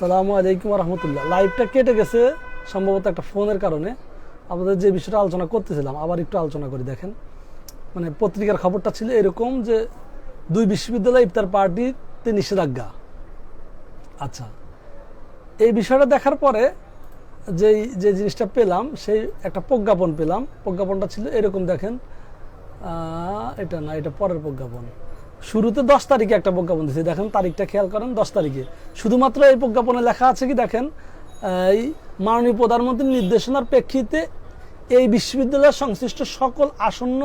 সালামু আলাইকুম রহমতুল্লাহ লাইভটা কেটে গেছে, সম্ভবত একটা ফোনের কারণে। আমাদের যে বিষয়টা আলোচনা করতেছিলাম, আবার একটু আলোচনা করি, দেখেন। মানে পত্রিকার খবরটা ছিল এরকম যে, দুই বিশ্ববিদ্যালয় ইফতার পার্টিতে নিষেধাজ্ঞা। আচ্ছা এই বিষয়টা দেখার পরে যেই, যে জিনিসটা পেলাম, সেই একটা প্রজ্ঞাপন পেলাম। প্রজ্ঞাপনটা ছিল এরকম, দেখেন। এটা না, এটা পরের প্রজ্ঞাপন। শুরুতে দশ তারিখে একটা প্রজ্ঞাপন দিয়েছে। দেখেন তারিখটা খেয়াল করেন, দশ তারিখে। শুধুমাত্র এই প্রজ্ঞাপনে লেখা আছে কি দেখেন? এই মাননীয় প্রধানমন্ত্রীর নির্দেশনার প্রেক্ষিতে এই বিশ্ববিদ্যালয়ের সংশ্লিষ্ট সকল আসন্ন,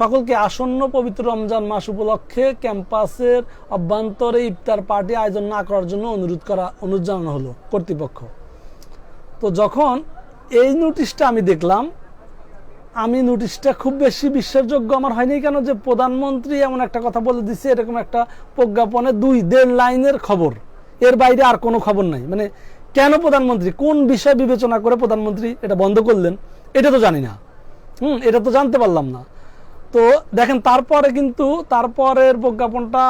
সকলকে আসন্ন পবিত্র রমজান মাস উপলক্ষে ক্যাম্পাসের অভ্যন্তরে ইফতার পার্টি আয়োজন না করার জন্য অনুরোধ করা, অনুরোধ জানানো হলো কর্তৃপক্ষ। তো যখন এই নোটিশটা আমি দেখলাম আমি নোটিশটা খুব বেশি বিশ্বাসযোগ্য আমার হয়নি কেন যে প্রধানমন্ত্রী এমন একটা কথা বলে দিচ্ছে এরকম একটা প্রজ্ঞাপনে দুই দেড় লাইনের খবর। এর বাইরে আর কোনো খবর নাই। মানে কেন প্রধানমন্ত্রী, কোন বিষয় বিবেচনা করে প্রধানমন্ত্রী এটা বন্ধ করলেন, এটা তো জানি না। হুম, এটা তো জানতে পারলাম না। তো দেখেন, তারপরে কিন্তু তারপরের প্রজ্ঞাপনটা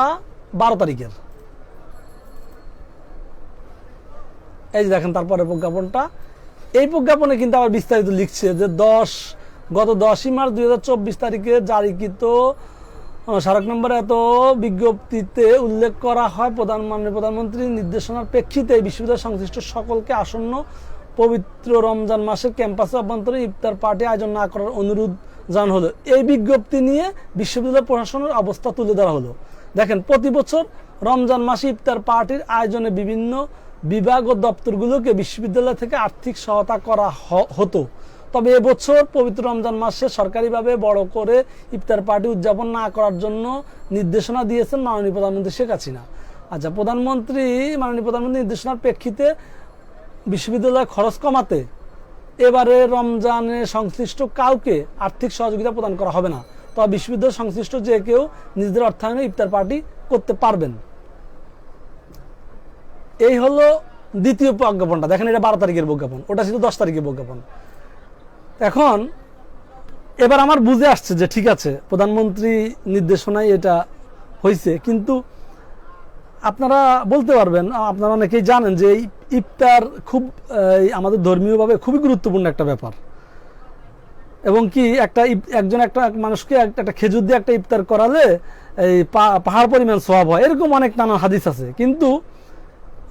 বারো তারিখের। এই যে দেখেন তারপরে প্রজ্ঞাপনটা। এই প্রজ্ঞাপনে কিন্তু আবার বিস্তারিত লিখছে যে দশ গত দশই মার্চ দুই হাজার চব্বিশ তারিখে জারিকৃত স্মারক নম্বরে এত বিজ্ঞপ্তিতে উল্লেখ করা হয়, প্রধান মাননীয় প্রধানমন্ত্রীর নির্দেশনার প্রেক্ষিতে বিশ্ববিদ্যালয় সংশ্লিষ্ট সকলকে আসন্ন পবিত্র রমজান মাসের ক্যাম্পাসে অভ্যন্তরে ইফতার পার্টি আয়োজন না করার অনুরোধ জানানো হলো। এই বিজ্ঞপ্তি নিয়ে বিশ্ববিদ্যালয় প্রশাসনের অবস্থা তুলে ধরা হলো। দেখেন, প্রতি বছর রমজান মাসে ইফতার পার্টির আয়োজনে বিভিন্ন বিভাগ ও দপ্তরগুলোকে বিশ্ববিদ্যালয় থেকে আর্থিক সহায়তা করা হতো। তবে এবছর পবিত্র রমজান মাসে সরকারিভাবে বড় করে ইফতার পার্টি উদযাপন না করার জন্য নির্দেশনা দিয়েছেন মাননীয় প্রধানমন্ত্রী শেখ হাসিনা। আচ্ছা প্রধানমন্ত্রী, মাননীয় প্রধানমন্ত্রী নির্দেশনার প্রেক্ষিতে বিশ্ববিদ্যালয় খরচ কমাতে এবারে রমজানে সংশ্লিষ্ট কাউকে আর্থিক সহযোগিতা প্রদান করা হবে না। তবে বিশ্ববিদ্যালয় সংশ্লিষ্ট যে কেউ নিজেদের অর্থায়নে ইফতার পার্টি করতে পারবেন। এই হলো দ্বিতীয় প্রজ্ঞাপনটা। দেখেন এটা বারো তারিখের বিজ্ঞাপন ওটা ছিল দশ তারিখের প্রজ্ঞাপন। এখন এবার আমার বুঝে আসছে যে ঠিক আছে, প্রধানমন্ত্রী নির্দেশনায় এটা হয়েছে কিন্তু আপনারা বলতে পারবেন, আপনারা অনেকেই জানেন যে এই ইফতার খুব আমাদের ধর্মীয়ভাবে খুবই গুরুত্বপূর্ণ একটা ব্যাপার। এবং কি একটা একজন একটা মানুষকে এক- একটা খেজুর দিয়ে একটা ইফতার করালে এই পাহাড় পরিমাণ সওয়াব হয়, এরকম অনেক নানা হাদিস আছে। কিন্তু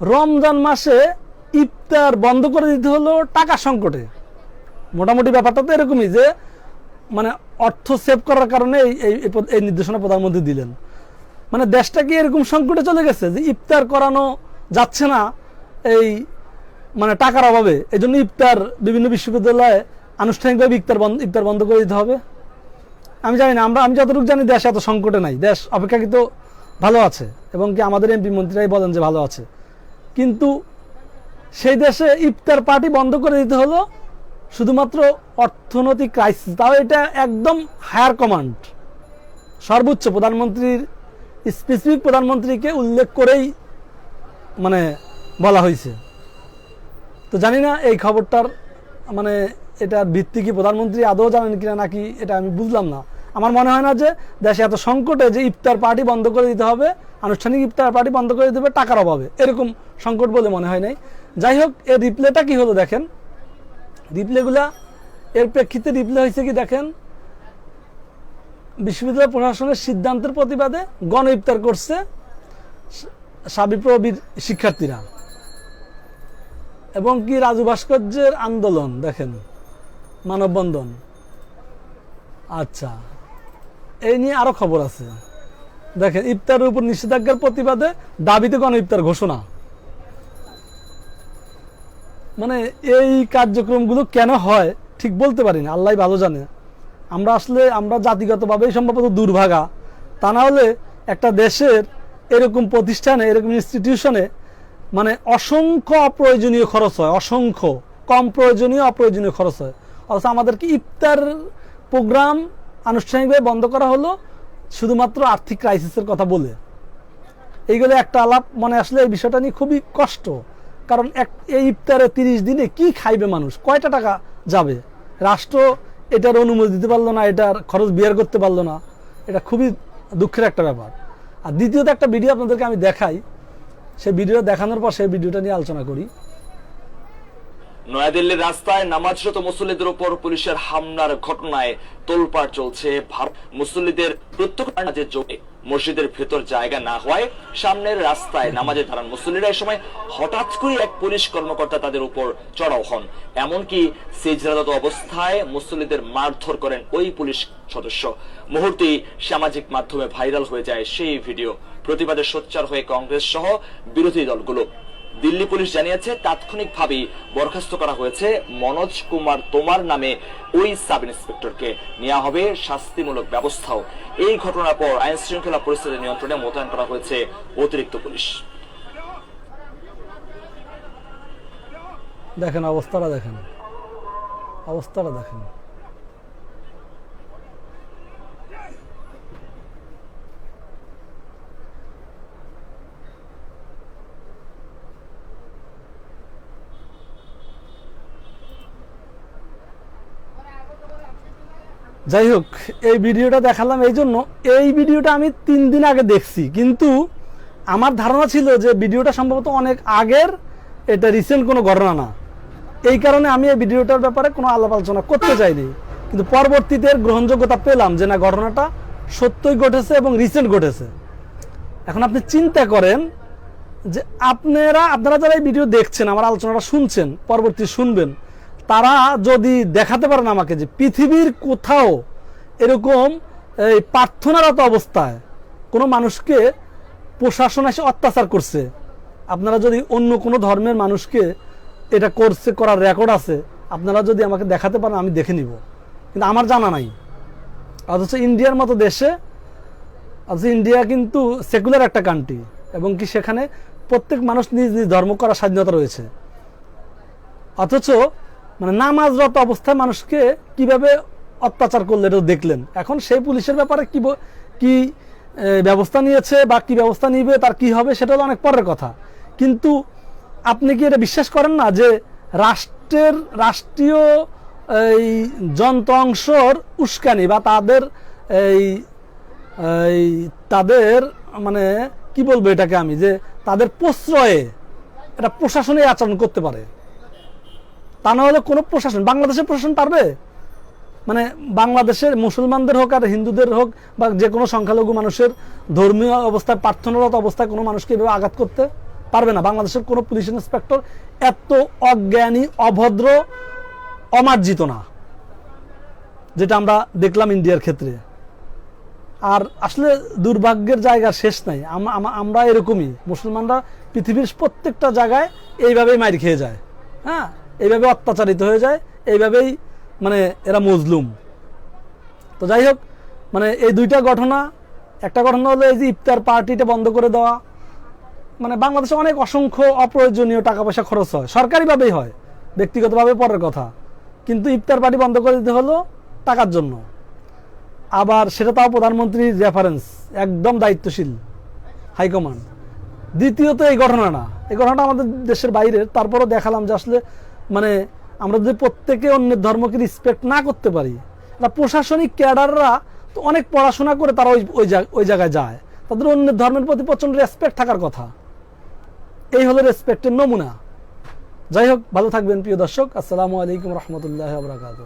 রমজান মাসে ইফতার বন্ধ করে দিতে হলো টাকা সংকটে। মোটামুটি ব্যাপারটা তো এরকমই যে মানে অর্থ সেভ করার কারণে এই, এই- নির্দেশনা প্রধানমন্ত্রী দিলেন। মানে দেশটা কি এরকম সংকটে চলে গেছে যে ইফতার করানো যাচ্ছে না এই মানে টাকার অভাবে? এই জন্য ইফতার বিভিন্ন বিশ্ববিদ্যালয়ে আনুষ্ঠানিকভাবে ইফতার বন্ধ ইফতার বন্ধ করে দিতে হবে? আমি জানি না, আমরা, আমি যতটুকু জানি দেশ এত সংকটে নাই। দেশ অপেক্ষাকৃত ভালো আছে এবং কি আমাদের এমপি মন্ত্রীরাই বলেন যে ভালো আছে। কিন্তু সেই দেশে ইফতার পার্টি বন্ধ করে দিতে হলো শুধুমাত্র অর্থনৈতিক ক্রাইসিস তাও এটা একদম হায়ার কমান্ড সর্বোচ্চ প্রধানমন্ত্রীর স্পেসিফিক প্রধানমন্ত্রীকে উল্লেখ করেই মানে বলা হয়েছে। তো জানি না এই খবরটার মানে এটার ভিত্তি কি প্রধানমন্ত্রী আদৌ জানেন কিনা নাকি এটা আমি বুঝলাম না। আমার মনে হয় না যে দেশে এত সংকটে যে ইফতার পার্টি বন্ধ করে দিতে হবে, আনুষ্ঠানিক ইফতার পার্টি বন্ধ করে দিতে হবে, টাকার অভাবে। এরকম সংকট বলে মনে হয় নাই। যাই হোক, এর রিপ্লেটা কি হলো দেখেন। রিপ্লেগুলা এর প্রেক্ষিতে রিপ্লে হয়েছে কি দেখেন, বিশ্ববিদ্যালয় প্রশাসনের সিদ্ধান্তের প্রতিবাদে গণ ইফতার করছে সাবিপ্রবির শিক্ষার্থীরা। এবং কি রাজু ভাস্কর্যের আন্দোলন, দেখেন, মানববন্ধন। আচ্ছা এই নিয়ে আরও খবর আছে। দেখেন, ইফতারের উপর নিষেধাজ্ঞার প্রতিবাদে দাবিতে গণ ইফতার ঘোষণা। মানে এই কার্যক্রমগুলো কেন হয়, ঠিক বলতে পারি না, আল্লাহ ভালো জানে। আমরা আসলে, আমরা জাতিগতভাবেই সম্ভবত দুর্ভাগা। তা না হলে একটা দেশের এরকম প্রতিষ্ঠানে, এরকম ইনস্টিটিউশনে মানে অসংখ্য অপ্রয়োজনীয় খরচ হয়, অসংখ্য, কম প্রয়োজনীয়, অপ্রয়োজনীয় খরচ হয়। অথচ আমাদেরকে ইফতার প্রোগ্রাম আনুষ্ঠানিকভাবে বন্ধ করা হলো শুধুমাত্র আর্থিক ক্রাইসিসের কথা বলে। এইগুলো একটা আলাপ মানে আসলে এই বিষয়টা নিয়ে খুবই কষ্ট। কারণ এক এই ইফতারে তিরিশ দিনে কি খাইবে মানুষ? কয়টা টাকা যাবে? রাষ্ট্র এটার অনুমতি দিতে পারল না, এটার খরচ বিয়ার করতে পারল না। এটা খুবই দুঃখের একটা ব্যাপার। আর দ্বিতীয়ত একটা ভিডিও আপনাদেরকে আমি দেখাই। সেই ভিডিও দেখানোর পর সেই ভিডিওটা নিয়ে আলোচনা করি। নয়াদিল্লির রাস্তায় নামাজরত মুসল্লিদের উপর পুলিশের হামলার ঘটনায় তোলপাড় চলছে মুসল্লিদের প্রত্যেক নামাজে যোগে মসজিদের ভেতর জায়গা না হওয়ায় সামনের রাস্তায় নামাজে দাঁড়ান মুসল্লিরা এই সময় হঠাৎ করে এক পুলিশ কর্মকর্তা তাদের উপর চড়াও হন। এমনকি সেজরাদত অবস্থায় মুসল্লিদের মারধর করেন ওই পুলিশ সদস্য। মুহূর্তেই সামাজিক মাধ্যমে ভাইরাল হয়ে যায় সেই ভিডিও। প্রতিবাদে সোচ্চার হয়ে কংগ্রেস সহ বিরোধী দলগুলো। দিল্লি পুলিশ জানিয়েছে, তাৎক্ষণিকভাবেই বরখাস্ত করা হয়েছে মনোজ কুমার তোমার নামে ওই সাব ইন্সপেক্টরকে নেওয়া হবে শাস্তিমূলক ব্যবস্থাও। এই ঘটনার পর আইন শৃঙ্খলা পরিস্থিতি নিয়ন্ত্রণে মোতায়েন করা হয়েছে অতিরিক্ত পুলিশ। দেখেন, অবস্থাটা দেখেন। অবস্থাটা দেখেন। যাই হোক, এই ভিডিওটা দেখালাম এই জন্য। এই ভিডিওটা আমি তিন দিন আগে দেখছি, কিন্তু আমার ধারণা ছিল যে ভিডিওটা সম্ভবত অনেক আগের, এটা রিসেন্ট কোনো ঘটনা না। এই কারণে আমি এই ভিডিওটার ব্যাপারে কোনো আলাপ আলোচনা করতে চাইনি কিন্তু পরবর্তীতে গ্রহণযোগ্যতা পেলাম যে না, ঘটনাটা সত্যই ঘটেছে এবং রিসেন্ট ঘটেছে। এখন আপনি চিন্তা করেন যে আপনারা আপনারা যারা এই ভিডিও দেখছেন, আমার আলোচনাটা শুনছেন, পরবর্তী শুনবেন তারা যদি দেখাতে পারেন আমাকে যে পৃথিবীর কোথাও এরকম এই প্রার্থনারত অবস্থায় কোনো মানুষকে প্রশাসন এসে অত্যাচার করছে, আপনারা যদি অন্য কোনো ধর্মের মানুষকে এটা করছে, করার রেকর্ড আছে, আপনারা যদি আমাকে দেখাতে পারেন, আমি দেখে নিব। কিন্তু আমার জানা নাই। অথচ ইন্ডিয়ার মতো দেশে, অথচ ইন্ডিয়া কিন্তু সেকুলার একটা কান্ট্রি এবং কি সেখানে প্রত্যেক মানুষ নিজ নিজ ধর্ম করার স্বাধীনতা রয়েছে। অথচ মানে নামাজরত অবস্থায় মানুষকে কীভাবে অত্যাচার করলে এটা দেখলেন। এখন সেই পুলিশের ব্যাপারে কি কি ব্যবস্থা নিয়েছে বা কি ব্যবস্থা নিবে, তার কি হবে সেটা তো অনেক পরের কথা। কিন্তু আপনি কি এটা বিশ্বাস করেন না যে রাষ্ট্রের রাষ্ট্রীয়, এই যন্ত্রাংশর উস্কানি বা তাদের, এই এই, তাদের মানে কি বলব এটাকে আমি যে তাদের প্রশ্রয়ে এটা প্রশাসনে আচরণ করতে পারে? তা না হলে কোনো প্রশাসন, বাংলাদেশের প্রশাসন পারবে? মানে বাংলাদেশের মুসলমানদের হোক আর হিন্দুদের হোক বা যে কোনো সংখ্যালঘু মানুষের ধর্মীয় অবস্থায়, প্রার্থনারত অবস্থায় কোনো মানুষকে এভাবে আঘাত করতে পারবে না। বাংলাদেশের কোনো পুলিশ ইন্সপেক্টর এত অজ্ঞানী, অভদ্র, অমার্জিত না, যেটা আমরা দেখলাম ইন্ডিয়ার ক্ষেত্রে। আর আসলে দুর্ভাগ্যের জায়গা শেষ নাই। আম- আম- আমরা এরকমই। মুসলমানরা পৃথিবীর প্রত্যেকটা জায়গায় এইভাবেই মার খেয়ে যায়। হ্যাঁ? এইভাবে অত্যাচারিত হয়ে যায়, এইভাবেই মানে এরা মজলুম। তো যাই হোক মানে এই দুইটা ঘটনা, একটা ঘটনা হলো এই যে ইফতার পার্টিটা বন্ধ করে দেওয়া। মানে বাংলাদেশে অনেক অসংখ্য অপ্রয়োজনীয় টাকা পয়সা খরচ হয়, সরকারিভাবেই হয়, ব্যক্তিগতভাবে পরের কথা। কিন্তু ইফতার পার্টি বন্ধ করে দিতে হলো টাকার জন্য। আবার সেটা তাও প্রধানমন্ত্রীর রেফারেন্স, একদম দায়িত্বশীল হাইকমান্ড দ্বিতীয়ত এই ঘটনা না এই ঘটনাটা আমাদের দেশের বাইরের, তারপরও দেখালাম যে আসলে মানে আমরা যদি প্রত্যেকে অন্যের ধর্মকে রিসপেক্ট না করতে পারি তা প্রশাসনিক ক্যাডাররা তো অনেক পড়াশোনা করে তারা ওই ওই ওই জায়গায় যায়। তাদের অন্যের ধর্মের প্রতি প্রচণ্ড রেসপেক্ট থাকার কথা। এই হলো রেসপেক্টের নমুনা। যাই হোক, ভালো থাকবেন প্রিয় দর্শক। আসসালামু আলাইকুম রহমতুল্লাহ আবরাকাত